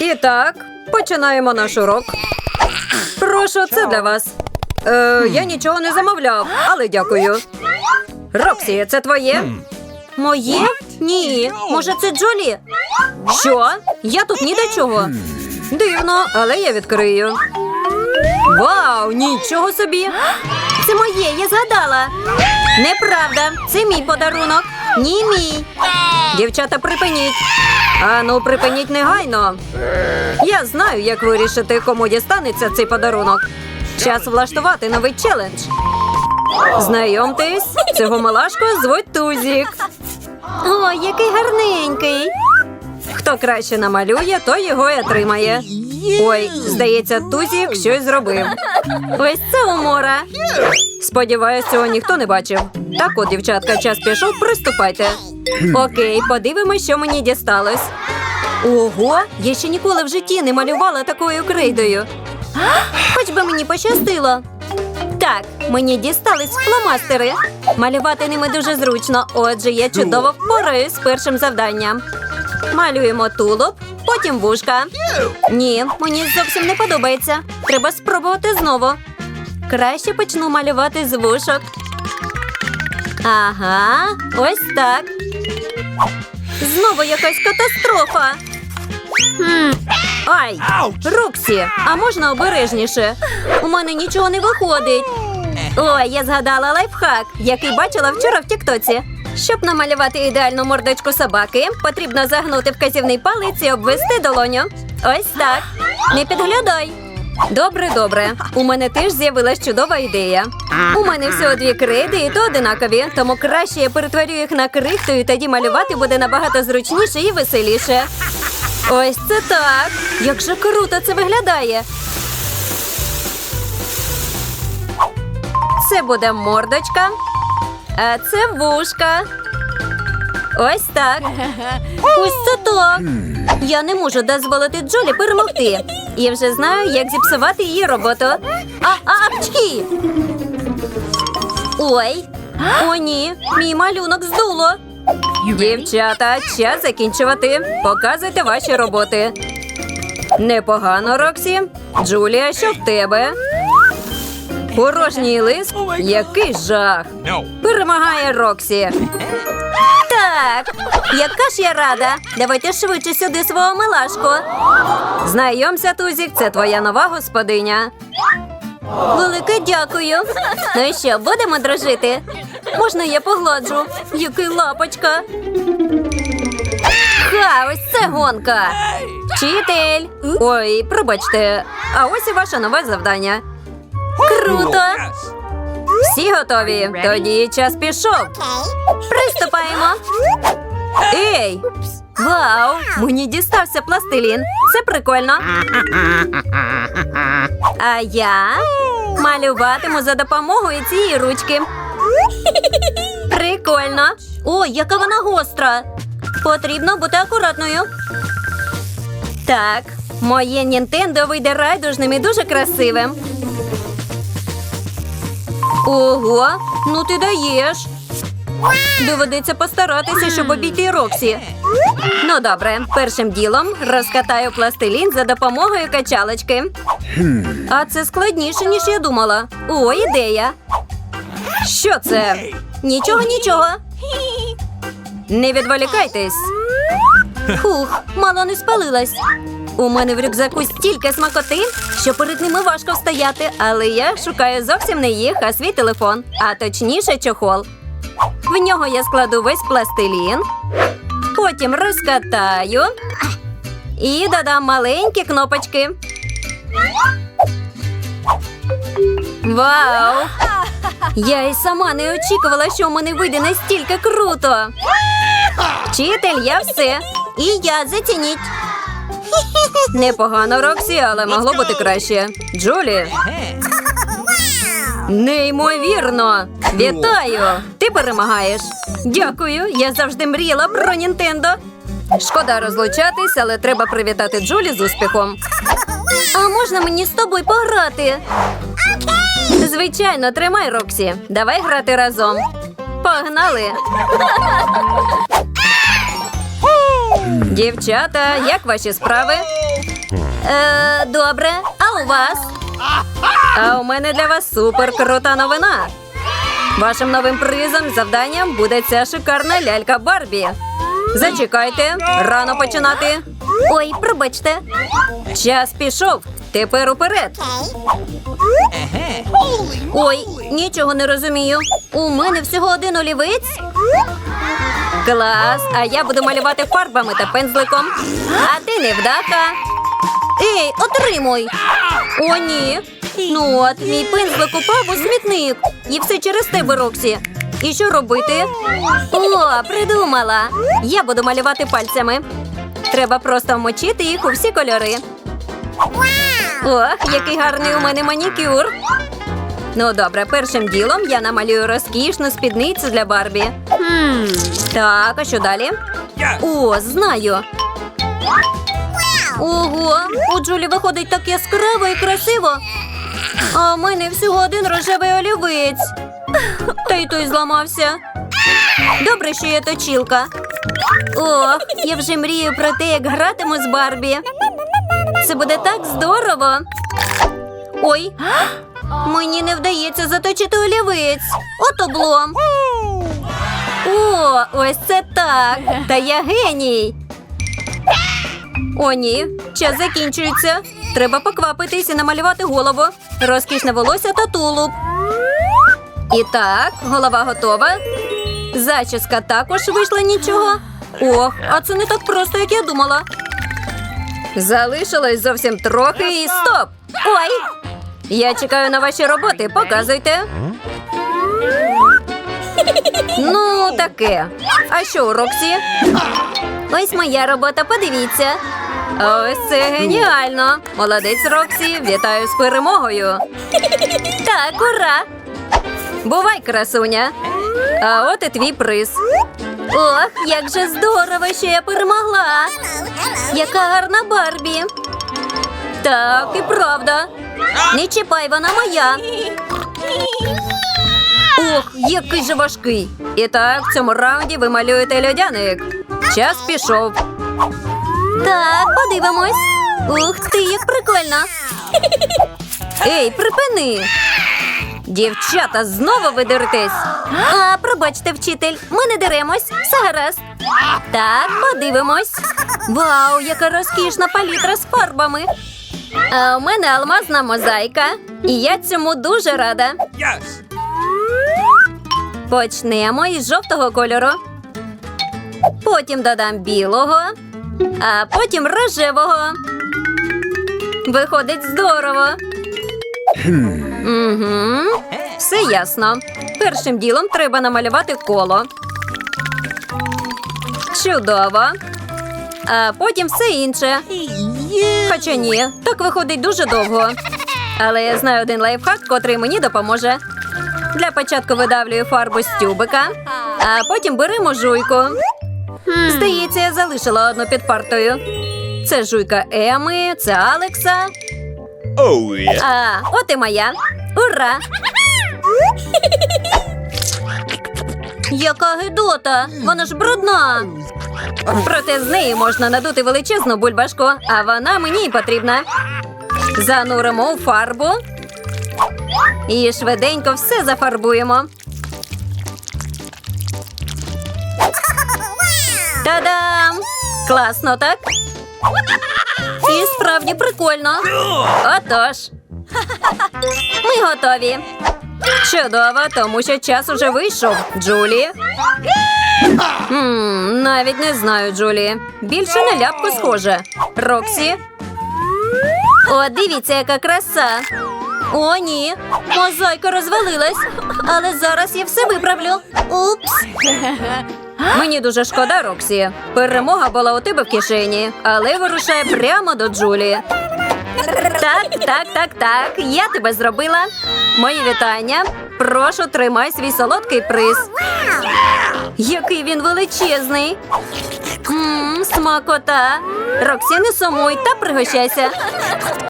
І так, починаємо наш урок. Прошу, це для вас. Е, я нічого не замовляв, але дякую. Роксі, це твоє? Моє? Ні. Може, це Джолі? Що? Я тут ні до чого. Дивно, але я відкрию. Вау, нічого собі! Це моє, я згадала. Неправда, це мій подарунок. Ні, мій. Дівчата, припиніть. А ну, припиніть негайно. Я знаю, як вирішити, кому дістанеться цей подарунок. Час влаштувати новий челендж. Знайомтесь, цього малашку звуть Тузік. О, який гарненький. Хто краще намалює, той його і отримає. Ой, здається, Тузік щось зробив. Ось це умора. Сподіваюсь, цього ніхто не бачив. Так от, дівчатка, час пішов, приступайте. Окей, подивимось, що мені дісталось. Ого, я ще ніколи в житті не малювала такою крейдою. Хоч би мені пощастило. Так, мені дістались фломастери. Малювати ними дуже зручно, отже, я чудово впораюсь з першим завданням. Малюємо тулуб, потім вушка. Ні, мені зовсім не подобається. Треба спробувати знову. Краще почну малювати з вушок. Ага, ось так. Знову якась катастрофа. Ай! Роксі, а можна обережніше? У мене нічого не виходить. Ой, я згадала лайфхак, який бачила вчора в Тіктоці. Щоб намалювати ідеальну мордочку собаки, потрібно загнути вказівний палець і обвести долоню. Ось так. Не підглядай. Добре, добре. У мене теж з'явилась чудова ідея. У мене всього дві крейди, і то одинакові, тому краще я перетворю їх на крихту, і тоді малювати буде набагато зручніше і веселіше. Ось це так. Як же круто це виглядає. Це буде мордочка, а це вушка. Ось так. Ось це так. Я не можу дозволити Джолі перемогти. Я вже знаю, як зіпсувати її роботу. А, апчхі! Ой. О, ні, мій малюнок здуло. Дівчата, час закінчувати. Показуйте ваші роботи. Непогано, Роксі. Джулія, що в тебе? Порожній лист? Який жах. Перемагає Роксі. Так, яка ж я рада. Давайте швидше сюди свого милашку. Знайомся, Тузік, це твоя нова господиня. Велике дякую. Ну і що, будемо дружити? Можна я погладжу? Який лапочка. Ха, ось це гонка. Вчитель. Ой, пробачте. А ось і ваше нове завдання. Круто. Всі готові? Тоді час пішов. Приступаємо. Ей! Вау! Мені дістався пластилін. Це прикольно. А я малюватиму за допомогою цієї ручки. Прикольно. Ой, яка вона гостра. Потрібно бути акуратною. Так, моє Нінтендо вийде райдужним і дуже красивим. Ого, ну ти даєш. Доведеться постаратися, щоб обійти Роксі. Ну добре, першим ділом розкатаю пластилін за допомогою качалочки. А це складніше, ніж я думала. О, ідея. Що це? Нічого, нічого. Не відволікайтесь. Фух, мало не спалилась. У мене в рюкзаку стільки смакоти, що перед ними важко встояти, але я шукаю зовсім не їх, а свій телефон, а точніше чохол. В нього я складу весь пластилін, потім розкатаю і додам маленькі кнопочки. Вау! Я і сама не очікувала, що в мене вийде настільки круто. Вчитель, я все. І я зацініть. Непогано, Роксі, але могло бути краще. Джулі. Неймовірно! Вітаю! Ти перемагаєш. Дякую, я завжди мріяла про Нінтендо. Шкода розлучатись, але треба привітати Джулі з успіхом. А можна мені з тобою пограти? Звичайно, тримай, Роксі. Давай грати разом. Погнали! Дівчата, як ваші справи? Е, добре, а у вас? А у мене для вас супер крута новина. Вашим новим призом завданням буде ця шикарна лялька Барбі. Зачекайте, рано починати. Ой, пробачте. Час пішов. Тепер уперед. Ой, нічого не розумію. У мене всього один олівець. Клас, а я буду малювати фарбами та пензликом. А ти невдаха. Ей, отримуй. О, ні. Ну от, мій пензлик упав у смітник. І все через тебе, Роксі. І що робити? О, придумала. Я буду малювати пальцями. Треба просто вмочити їх у всі кольори. Ох, який гарний у мене манікюр. Ну добре, першим ділом я намалюю розкішну спідницю для Барбі. Так, а що далі? О, знаю. Ого, у Джулі виходить так яскраво і красиво. А в мене всього один рожевий олівець. Та й той зламався. Добре, що є точілка. Ох, я вже мрію про те, як гратиму з Барбі. Це буде так здорово. Ой, мені не вдається заточити олівець. От облом. О, ось це так. Та я геній. О, ні, час закінчується. Треба поквапитись і намалювати голову, розкішне волосся та тулуб. І так, голова готова. Зачіска також вийшла нічого. Ох, а це не так просто, як я думала. Залишилось зовсім трохи і стоп! Ой! Я чекаю на ваші роботи, показуйте. Ну, таке. А що Роксі? Ось моя робота, подивіться. Ось це геніально. Молодець, Роксі. Вітаю з перемогою. Так, ура! Бувай, красуня. А от і твій приз. Ох, як же здорово, що я перемогла. Яка гарна Барбі. Так, і правда. Не чіпай, вона моя. Ох, який же важкий. І так, в цьому раунді ви малюєте льодяник. Час пішов. Так, подивимось. Ух ти, як прикольно. Ей, припини. Дівчата, знову ви деретесь. А, пробачте, вчитель, ми не деремось. Все гаразд. Так, подивимось. Вау, яка розкішна палітра з фарбами. А у мене алмазна мозаїка. І я цьому дуже рада. Yes. Почнемо із жовтого кольору. Потім додам білого, а потім рожевого. Виходить здорово. Угу. Все ясно. Першим ділом треба намалювати коло. Чудово. А потім все інше. Хоча ні, так виходить дуже довго. Але я знаю один лайфхак, котрий мені допоможе. Для початку видавлюю фарбу з тюбика, а потім беремо жуйку. Здається, я залишила одну під партою. Це жуйка Еми, це Алекса. Oh yeah. А, от і моя. Ура! Яка гидота! Вона ж брудна. Проте з неї можна надути величезну бульбашку, а вона мені й потрібна. Зануримо у фарбу і швиденько все зафарбуємо. Та-дам! Класно, так? І справді прикольно. Отож. Ми готові. Чудово, тому що час уже вийшов. Джулі. М, навіть не знаю, Джулі. Більше на ляпку схоже. Роксі. О, дивіться, яка краса. О, ні. Мозаїка розвалилась. Але зараз я все виправлю. Упс. Мені дуже шкода, Роксі. Перемога була у тебе в кишені, але вирушає прямо до Джулі. Так, так, так, так. Я тебе зробила. Мої вітання. Прошу, тримай свій солодкий приз. Який він величезний. Мм, смакота. Роксі, не сумуй та пригощайся.